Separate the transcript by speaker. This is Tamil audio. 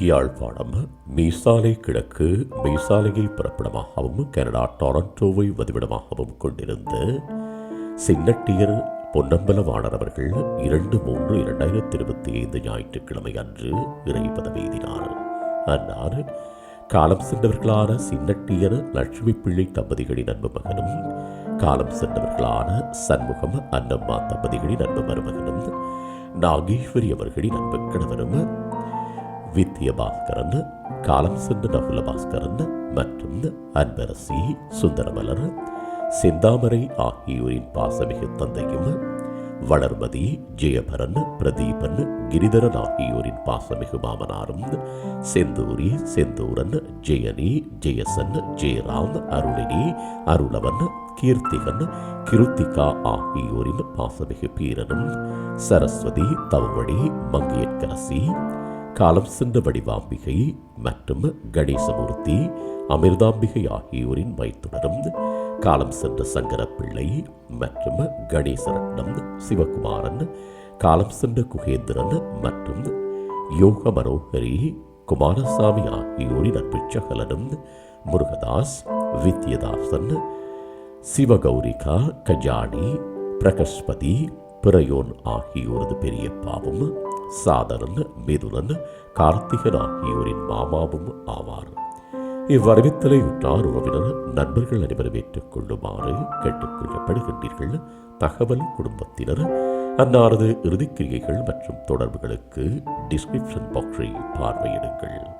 Speaker 1: யாழ்ப்பாணம் மீசாலை கிழக்கு மீசாலையை பிறப்பிடமாகவும் கனடா டொரண்டோவை வதிவிடமாகவும் கொண்டிருந்த சின்னட்டியர் பொன்னம்பலவாணர் அவர்கள் இரண்டு மூன்று இரண்டாயிரத்தி இருபத்தி ஐந்து ஞாயிற்றுக்கிழமை அன்று இறை பதவியேறினார் அன்னார் காலம் சென்றவர்களான சின்னட்டியர் லட்சுமி பிள்ளை தம்பதிகளின் அன்பு மகனும் காலம் சென்றவர்களான சண்முகம் அன்னம்மா தம்பதிகளின் அன்பு மருமகனும் நாகேஸ்வரி அவர்களின் அன்பு கணவரும் வித்யபாஸ்கரன் காலம் சென்ற நகுல பாஸ்கரன் மற்றும் அன்பரசி சுந்தரமலர் செந்தாமரை ஆகியோரின் பாசமிகு தந்தையும் வளர்மதி ஜெயபரன் பிரதீபன் கிரிதரன் ஆகியோரின் பாசமிகு மாமனாரும் செந்தூரி செந்தூரன் ஜெயனி ஜெயசன் ஜெயராம் அருளினி அருளவன் கீர்த்திகன் கிருத்திகா ஆகியோரின் பாசமிகு பீரனும் சரஸ்வதி தவமணி மங்கையற்கரசி காலம் சென்ற வடிவாம்பிகை மற்றும் கணேசமூர்த்தி அமிர்தாம்பிகை ஆகியோரின் மைத்துனரும் காலம் சென்ற சங்கரப்பிள்ளை மற்றும் கணேசரட்னம் சிவகுமாரன் காலம் சென்ற குகேந்திரன் மற்றும் யோக மனோகரி குமாரசாமி ஆகியோரின் அற்பிச்சகலனும் முருகதாஸ் வித்யதாசன் சிவகௌரிகா கஜானி பிரகஸ்பதி பிரயோன் ஆகியோரது பெரியப்பாவும் சாதாரண மிதுனன் கார்த்திகன் ஆகியோரின் மாமாவும் ஆவார். இவ்வறிவித்தலை உற்றார் உறவினர் நண்பர்கள் அனைவரும் ஏற்றுக்கொள்ளுமாறு கேட்டுக்கொள்ளப்படுகின்றீர்கள் தகவல் குடும்பத்தினர் அன்னாரது இறுதிக்கிரியைகள் மற்றும் தொடர்புகளுக்கு டிஸ்கிரிப்ஷன் பாக்ஸை பார்வையிடுங்கள்.